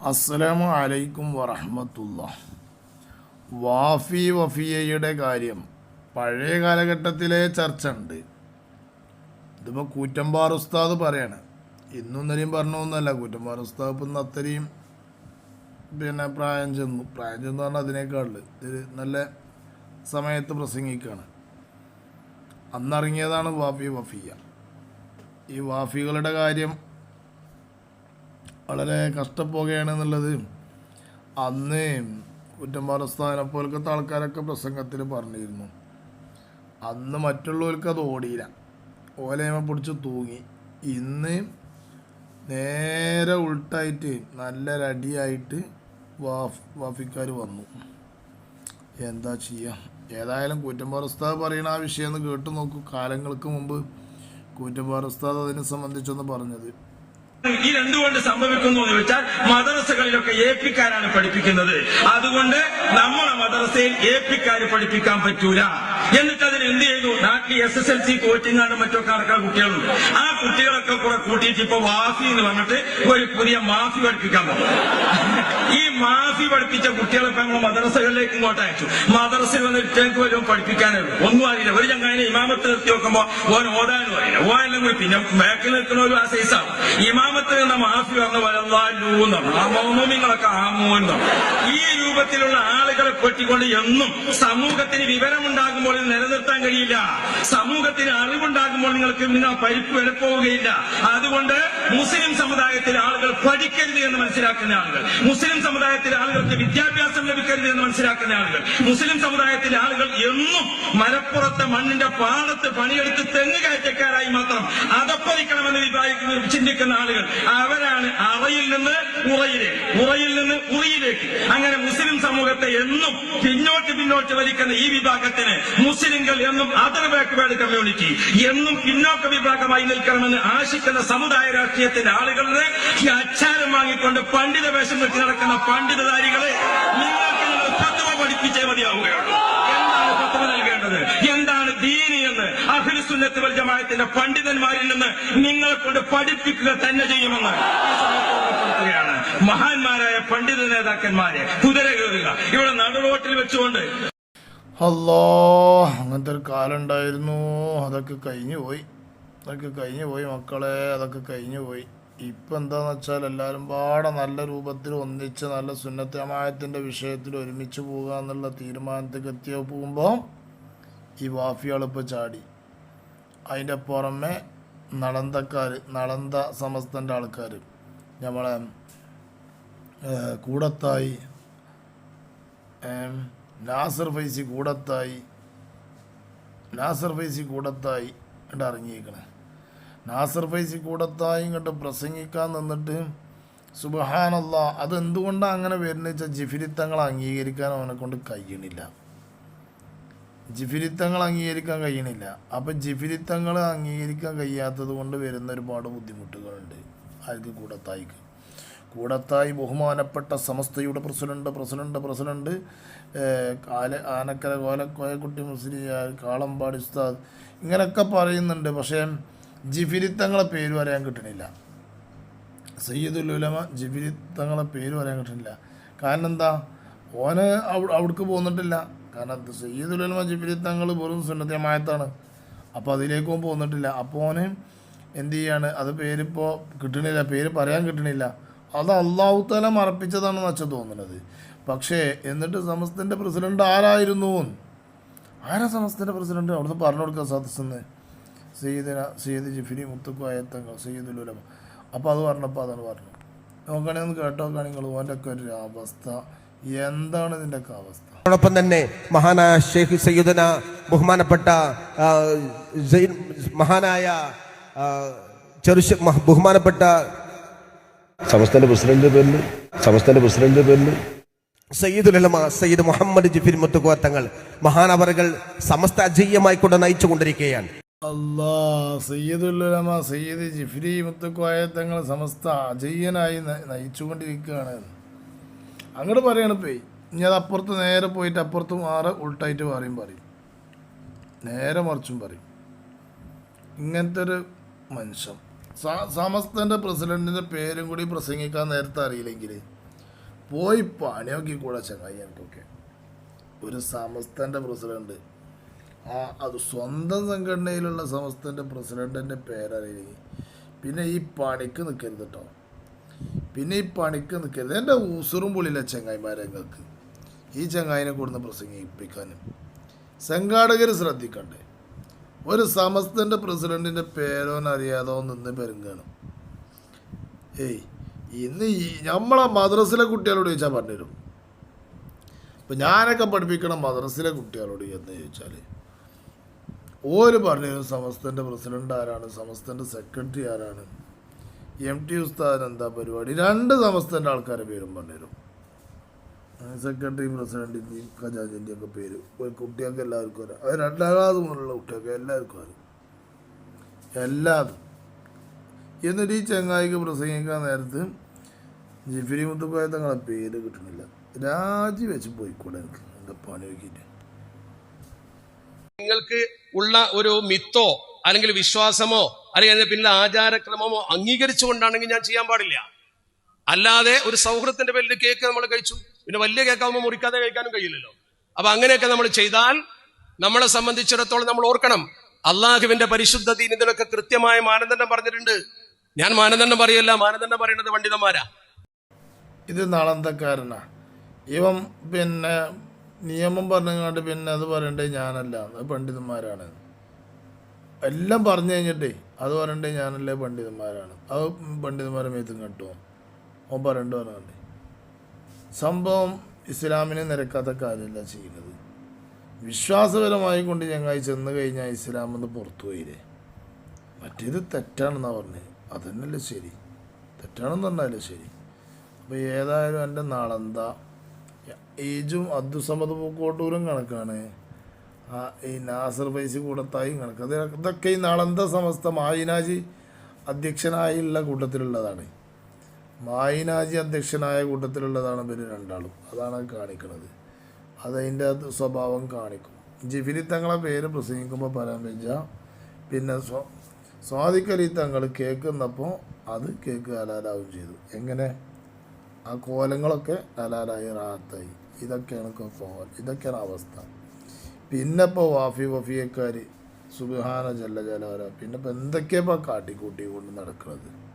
അസ്സലാമു അലൈക്കും വറഹമത്തുള്ള വാഫി വഫിയയുടെ കാര്യം പഴയ കാലഘട്ടത്തിലെ ചർച്ച ഉണ്ട് ഇതിപ്പോൾ കൂറ്റമ്പാർ ഉസ്താദ് പറയാണ്. ഇന്നും ഇന്നലെയും പറഞ്ഞൊന്നുമല്ല കൂറ്റമ്പാർ ഉസ്താദ് ഇപ്പം ഇന്ന് അത്രയും പിന്നെ പ്രായം ചെന്നു. പ്രായം ചെന്നു പറഞ്ഞാൽ അതിനേക്കാളിൽ ഇത് നല്ല സമയത്ത് പ്രസംഗിക്കുകയാണ് അന്നിറങ്ങിയതാണ് വാഫി വഫിയ. ഈ വാഫികളുടെ കാര്യം വളരെ കഷ്ടപ്പോകുകയാണ് എന്നുള്ളത്. അന്ന് കുറ്റമ്പാറസ്ഥാനെ പോലത്തെ ആൾക്കാരൊക്കെ പ്രസംഗത്തിൽ പറഞ്ഞിരുന്നു. അന്ന് മറ്റുള്ളവർക്ക് അത് ഓടിയില്ല. ഓലയമ പിടിച്ച് തൂങ്ങി. ഇന്ന് നേരെ ഉൾട്ടായിട്ട് നല്ല നല്ലൊരടിയായിട്ട് വാഫ് വാഫിക്കാർ വന്നു. എന്താ ചെയ്യുക ഏതായാലും കൂറ്റമ്പാറസ്താദ് പറയുന്ന ആ വിഷയം ഒന്ന് കേട്ടു നോക്കൂ. കാലങ്ങൾക്ക് മുമ്പ് കൂറ്റമ്പാറസ്താദ് അതിനെ സംബന്ധിച്ചൊന്ന് പറഞ്ഞത്. ഈ രണ്ടുകൊണ്ട് സംഭവിക്കുന്നു എന്ന് വെച്ചാൽ മദ്രസകളിലൊക്കെ എ പിക്കാരാണ് പഠിപ്പിക്കുന്നത്. അതുകൊണ്ട് നമ്മളെ മദ്രസയിൽ എ പിക്കാർ പഠിപ്പിക്കാൻ പറ്റൂല. എന്നിട്ട് അതിന് എന്ത് ചെയ്തു? നാട്ടിൽ എസ് എസ് എൽ സി കോച്ചിങ്ങാണ് മറ്റൊക്കെ നടക്കാൻ കുട്ടികളുണ്ട്. ആ കുട്ടികളൊക്കെ കൂടെ കൂട്ടിയിട്ട് ഇപ്പൊ വാഫി എന്ന് പറഞ്ഞിട്ട് ഒരു പുതിയ മാഫി പഠിപ്പിക്കാൻ പോകും ഈ മാഫി പഠിപ്പിച്ച കുട്ടികളെ ഇപ്പൊ നമ്മൾ മദ്രസകളിലേക്ക് ഇങ്ങോട്ട് അയച്ചു. മദ്രസയിൽ വന്ന് ഇറ്റേക്ക് വരും പഠിപ്പിക്കാനുള്ളൂ ഒന്നും അറിയില്ല. ഒരു ചങ്ങാനെ ഇമാമത്ത് നിർത്തി നോക്കുമ്പോ ഓൻ ഓതാനും അറിയില്ല. ഓനെല്ലാം കൂടി പിന്നെ ബാക്കിൽ നിൽക്കുന്ന ഒരു ആ സൈസാണ് ഇമാമത്ത് നിന്ന മാഫി പറഞ്ഞ വരല്ലാലൂന്നാണ് ആ മൗനമിങ്ങളൊക്കെ ആമോന്നാണ് ഈ രൂപത്തിലുള്ള ആളുകളെ പൊട്ടിക്കൊണ്ട് എന്നും സമൂഹത്തിന് വിവരമുണ്ടാകുമ്പോൾ ഇത് നിലനിർത്താൻ കഴിയില്ല. സമൂഹത്തിന് അറിവുണ്ടാകുമ്പോൾ നിങ്ങൾക്ക് നിങ്ങൾ പരിപ്പ് വിലപ്പോവുകയില്ല അതുകൊണ്ട് മുസ്ലിം സമുദായത്തിലെ ആളുകൾ പഠിക്കരുത് എന്ന് മനസ്സിലാക്കുന്ന ആളുകൾ മുസ്ലിം സമുദായത്തിലെ ആളുകൾക്ക് വിദ്യാഭ്യാസം ലഭിക്കരുത് എന്ന് മനസ്സിലാക്കുന്ന ആളുകൾ മുസ്ലിം സമുദായത്തിലെ ആളുകൾ എന്നും മലപ്പുറത്തെ മണ്ണിന്റെ പാടത്ത് പണിയെടുത്ത് തെങ്ങ് കയറ്റക്കാരായി മാത്രം അതപ്പതിക്കണമെന്ന് വിഭാഗിക്കുന്ന ചിന്തിക്കുന്ന ആളുകൾ അവരാണ് അറയിൽ നിന്ന് ഉറയിലേക്ക് ഉറയിൽ നിന്ന് ഉറിയിലേക്ക്. അങ്ങനെ മുസ്ലിം സമൂഹത്തെ എന്നും പിന്നോട്ട് പിന്നോട്ട് വലിക്കുന്ന ഈ വിഭാഗത്തിന് മുസ്ലിങ്ങൾ എന്നും അതർ കമ്മ്യൂണിറ്റി. എന്നും പിന്നോക്ക വിഭാഗമായി നിൽക്കണമെന്ന് ആശിക്കുന്ന സമുദായ രാഷ്ട്രീയത്തിന്റെ ആളുകളുടെ ഈ അച്ചാരം വാങ്ങിക്കൊണ്ട് പണ്ഡിത വേഷം വെച്ച് നടക്കുന്ന പണ്ഡിതധാരികളെ നിങ്ങൾക്ക് നിങ്ങൾ തത്വ പഠിപ്പിച്ചേ മതിയാവുകയുള്ളൂ. എന്താണ് തത്വ നൽകേണ്ടത്? എന്താണ് ദീനി എന്ന്? അഖിലുസുന്നത്ത് വൽ ജമാഅത്തിന്റെ പണ്ഡിതന്മാരിൽ നിന്ന് നിങ്ങളെ കൊണ്ട് പഠിപ്പിക്കുക തന്നെ ചെയ്യുമെന്ന് മഹാന്മാരായ പണ്ഡിത നേതാക്കന്മാരെ കുതിര കയറുക. ഇവിടെ നടുറോട്ടിൽ വെച്ചുകൊണ്ട് അല്ലോ അങ്ങനത്തെ ഒരു കാലം ഉണ്ടായിരുന്നു അതൊക്കെ കഴിഞ്ഞു പോയി. അതൊക്കെ കഴിഞ്ഞു പോയി മക്കളെ അതൊക്കെ കഴിഞ്ഞു പോയി. ഇപ്പം എന്താണെന്ന് വെച്ചാൽ എല്ലാവരും പാടെ നല്ല രൂപത്തിൽ ഒന്നിച്ച് നല്ല സുന്നത്തമായത്തിന്റെ വിഷയത്തിൽ ഒരുമിച്ച് പോകുക എന്നുള്ള തീരുമാനത്തേക്ക് എത്തിയ പോകുമ്പോൾ ഈ വാഫിയാളിപ്പോൾ ചാടി. അതിന്റെ പുറമെ നളന്തക്കാർ നളന്ത സമസ്തന്റെ ആൾക്കാർ നമ്മളെ കൂടത്തായി നാസർ ഫൈസി കൂടത്തായി നാസർ ഫൈസി കൂടത്തായി ഇങ്ങോട്ട് ഇറങ്ങിയിരിക്കണേ നാസർ ഫൈസി കൂടത്തായി ഇങ്ങോട്ട് പ്രസംഗിക്കാൻ നിന്നിട്ട് സുബഹാനല്ല അതെന്തുകൊണ്ടാണ് അങ്ങനെ വരുന്നത് വെച്ചാൽ ജിഫിരിത്തങ്ങൾ അംഗീകരിക്കാൻ അവനെ കൊണ്ട് കഴിയണില്ല. ജിഫിരിത്തങ്ങൾ അംഗീകരിക്കാൻ കഴിയണില്ല. അപ്പം ജിഫിരിത്തങ്ങൾ അംഗീകരിക്കാൻ കഴിയാത്തത് കൊണ്ട് വരുന്ന ഒരുപാട് ബുദ്ധിമുട്ടുകളുണ്ട് ആർക്ക് കൂടത്തായിക്ക്. കൂടത്തായി ബഹുമാനപ്പെട്ട സമസ്തയുടെ പ്രസിഡന്റ് പ്രസിഡന്റ് പ്രസിഡന്റ് കാല ആനക്കര കോല കോയക്കുട്ടി മുസ്ലിയാർ കാളമ്പാടി ഉസ്താദ് ഇങ്ങനെയൊക്കെ പറയുന്നുണ്ട്. പക്ഷേ ജിഫിരിത്തങ്ങളെ പേര് പറയാൻ കിട്ടണില്ല. സയ്യിദുൽ ഉലമ ജിബിരി തങ്ങളെ പേര് പറയാൻ കിട്ടണില്ല. കാരണം എന്താ? ഓന് അവ അവിടേക്ക് പോന്നിട്ടില്ല. കാരണം സയ്യിദുൽ ഉലമ ജിബിരി തങ്ങൾ വെറും സുന്നത്യമായത്താണ് അപ്പോൾ അതിലേക്ക് ഓൻ പോന്നിട്ടില്ല. അപ്പോൾ ഓന് എന്ത് ചെയ്യാണ്? അത് പേരിപ്പോൾ കിട്ടണില്ല. പേര് പറയാൻ കിട്ടണില്ല. അത് അള്ളാഹു തല മറപ്പിച്ചതാണെന്ന് അച്ഛൻ തോന്നുന്നത്. പക്ഷേ എന്നിട്ട് സമസ്തന്റെ പ്രസിഡന്റ് ആരായിരുന്നു? ആരാ സമസ്തന്റെ പ്രസിഡന്റ്? അവിടുന്ന് പറഞ്ഞു കൊടുക്കുക സദസ്സെന്ന്. സെയ്ദ് സയ്യിദ് മുത്തുക്കു ആയത്തങ്ങൾ സെയ്ദ് ഉലമ. അപ്പോൾ അത് പറഞ്ഞപ്പോൾ അതാണ് പറഞ്ഞു നോക്കുകയാണെങ്കിൽ ഒന്ന് കേട്ടോ കാണിങ്ങൾ ഓന്റെ ഒക്കെ ഒരു അവസ്ഥ. എന്താണ് ഇതിന്റെയൊക്കെ അവസ്ഥ? അതോടൊപ്പം തന്നെ മഹാനായ ഷെയ്ഖ് സയ്യിദന ബഹുമാനപ്പെട്ട മഹാനായ ചെറുശ ബഹുമാനപ്പെട്ട സമസ്തന്റെ പ്രസിഡന്റ് പേരിൽ സംസ്ഥാന പ്രസിഡന്റ് പേരിൽ സയ്യിദുലമ സയ്യിദ് മുഹമ്മദ് ജിഫിർ മുത്തുകോത്തങ്ങൾ മഹാനവറുകൾ സമസ്ത അജയ്യമായി കൊണ്ട് നയിച്ചുകൊണ്ടിരിക്കുകയാണ് അല്ലാ സയ്യിദുൽ ഉലമ സയ്യിദ് ജിഫ്രി മുത്തുക്കോയത്തങ്ങൾ സമസ്ത അജയ്യനായി നയിച്ചുകൊണ്ടിരിക്കുകയാണ് അങ്ങോട്ട് പറയാണ് പേ ഇനി അത് അപ്പുറത്ത് നേരെ പോയിട്ട് അപ്പുറത്ത് മാറി ഉൾട്ടായിട്ട് പറയും പറയും. നേരെ മറിച്ചും പറയും. ഇങ്ങനത്തെ ഒരു മനുഷ്യൻ. സമസ്തന്റെ പ്രസിഡന്റിന്റെ പേരും കൂടി പ്രസംഗിക്കാൻ നേരത്തെ അറിയില്ലെങ്കിൽ പോയി പണിയൊക്കെ കൂടെ ചങ്ങായി എനിക്കൊക്കെ ഒരു സമസ്തന്റെ പ്രസിഡന്റ്. ആ അത് സ്വന്തം സംഘടനയിലുള്ള സമസ്തന്റെ പ്രസിഡന്റിന്റെ പേരറിയില്ലെങ്കിൽ പിന്നെ ഈ പണിക്ക് നിൽക്കരുത് കേട്ടോ പിന്നെ ഈ പണിക്ക് നിൽക്കരുത് എന്റെ ഊസറും പുള്ളിയില്ല ചങ്ങായിമാരെ ഈ ചങ്ങായിനെ കൂടുന്ന പ്രസംഗിപ്പിക്കാനും. സംഘാടകർ ശ്രദ്ധിക്കണ്ടേ? ഒരു സമസ്തന്റെ പേരോ അറിയാതോ നിന്ന് പെരുങ്ങാണ്. ഏയ് ഇന്ന് ഈ നമ്മളെ മദ്രസിലെ കുട്ടികളോട് ചോദിച്ചാൽ പറഞ്ഞുതരും. ഇപ്പം ഞാനൊക്കെ പഠിപ്പിക്കണം മദ്രസിലെ കുട്ടികളോട് എന്ന് ചോദിച്ചാൽ ഓര് പറഞ്ഞു സമസ്തന്റെ പ്രസിഡന്റ് ആരാണ് സമസ്തന്റെ സെക്രട്ടറി ആരാണ്. എം ടി ഉസ്താദ് എന്താ പരിപാടി? രണ്ട് സമസ്തന്റെ ആൾക്കാരെ പേരും പറഞ്ഞുതരും. സെക്രട്ടറിയും പ്രസിഡന്റിന്റെയും ഖജാജിന്റെയും ഒക്കെ പേര്. കുട്ടികൾക്ക് എല്ലാവർക്കും അറിയാം. അത് രണ്ടാം ക്ലാസ് മുതലുള്ള കുട്ടികൾക്ക് എല്ലാവർക്കും അറിയാം. എല്ലാതും എന്നിട്ട് ഈ ചങ്ങായിക്ക് പ്രസംഗിക്കാൻ നേരത്ത് ജിഫിരി മുത്തുക്കോയ തങ്ങളെ പേര് കിട്ടണില്ല. രാജി വെച്ച് പോയിക്കൂടെ എനിക്ക്. എന്താ പണി നിങ്ങൾക്ക് ഉള്ള ഒരു മിത്തോ അല്ലെങ്കിൽ വിശ്വാസമോ അല്ലെങ്കിൽ അതിന്റെ പിന്നിലെ ആചാരക്രമമോ അംഗീകരിച്ചുകൊണ്ടാണെങ്കിൽ ഞാൻ ചെയ്യാൻ പാടില്ല. അല്ലാതെ ഒരു സൗഹൃദത്തിന്റെ പേരിൽ കേക്ക് നമ്മൾ കഴിച്ചു. പിന്നെ വലിയ കേക്കാവുമ്പോൾ മുറിക്കാതെ കഴിക്കാനും കഴിയില്ലല്ലോ. അപ്പൊ അങ്ങനെയൊക്കെ നമ്മൾ ചെയ്താൽ നമ്മളെ സംബന്ധിച്ചിടത്തോളം നമ്മൾ ഓർക്കണം. അള്ളാഹുവിന്റെ പരിശുദ്ധ ദീൻ ഇതിനൊക്കെ കൃത്യമായ മാനദണ്ഡം പറഞ്ഞിട്ടുണ്ട്. ഞാൻ മാനദണ്ഡം പറയല്ല മാനദണ്ഡം പറയുന്നത് പണ്ഡിതന്മാരാ. ഇത് നളന്തക്കാരനാ? ഇവൻ പിന്നെ നിയമം പറഞ്ഞുകൊണ്ട് പിന്നെ അത് പറയണ്ടേ ഞാനല്ല. അത് പണ്ഡിതന്മാരാണ്. എല്ലാം പറഞ്ഞു കഴിഞ്ഞിട്ടേ അത് പറയണ്ടേ ഞാനല്ലേ പണ്ഡിതന്മാരാണ്. അത് പണ്ഡിതന്മാരെ മേത്തും കെട്ടുമോ അവൻ പറയണ്ടോ പറഞ്ഞാണ്ട് സംഭവം ഇസ്ലാമിനെ നിരക്കാത്ത കാര്യമല്ല ചെയ്യുന്നത്. വിശ്വാസപരമായി കൊണ്ട് ഞങ്ങൾ ചെന്ന് കഴിഞ്ഞാൽ ഇസ്ലാം എന്ന് പുറത്തു പോയില്ലേ? മറ്റേത് തെറ്റാണെന്നാണ് പറഞ്ഞത് അതന്നല്ലേ ശരി. തെറ്റാണെന്ന് പറഞ്ഞാലേ ശരി. അപ്പോൾ ഏതായാലും എന്റെ നാളെന്ത? ഏജും അബ്ദുസമദ് പൂക്കോട്ടൂരും കണക്കാണ്. ആ ഈ നാസർ പൈസ കൂടത്തായും കണക്ക്. അതൊക്കെ ഈ നാളന്ത സമസ്ത മായിനാജി അധ്യക്ഷനായുള്ള കൂട്ടത്തിലുള്ളതാണ്. മായിനാജി അധ്യക്ഷനായ കൂട്ടത്തിലുള്ളതാണ് ഇവർ രണ്ടാളും. അതാണ് കാണിക്കുന്നത് അതതിന്റെ അത് സ്വഭാവം കാണിക്കും. ജിഫിലി തങ്ങളെ പേര് പ്രസംഗിക്കുമ്പോൾ പറയാൻ വെച്ചാൽ പിന്നെ സ്വ സ്വാദിക്കലി തങ്ങൾ കേൾക്കുന്നപ്പോൾ അത് കേക്ക് ഹലാലാവും ചെയ്തു. എങ്ങനെ? ആ കോലങ്ങളൊക്കെ ഹലാലായി റാത്തായി. ഇതൊക്കെയാണ് കോൽ ഇതൊക്കെയാണ് അവസ്ഥ. പിന്നെ ഇപ്പോൾ വാഫി വഫിയക്കാർ സുബിഹാന ജല്ല. ജലവര പിന്നെ ഇപ്പോൾ എന്തൊക്കെയാണ് ഇപ്പോൾ കാട്ടിക്കൂട്ടി കൊണ്ട് നടക്കുന്നത്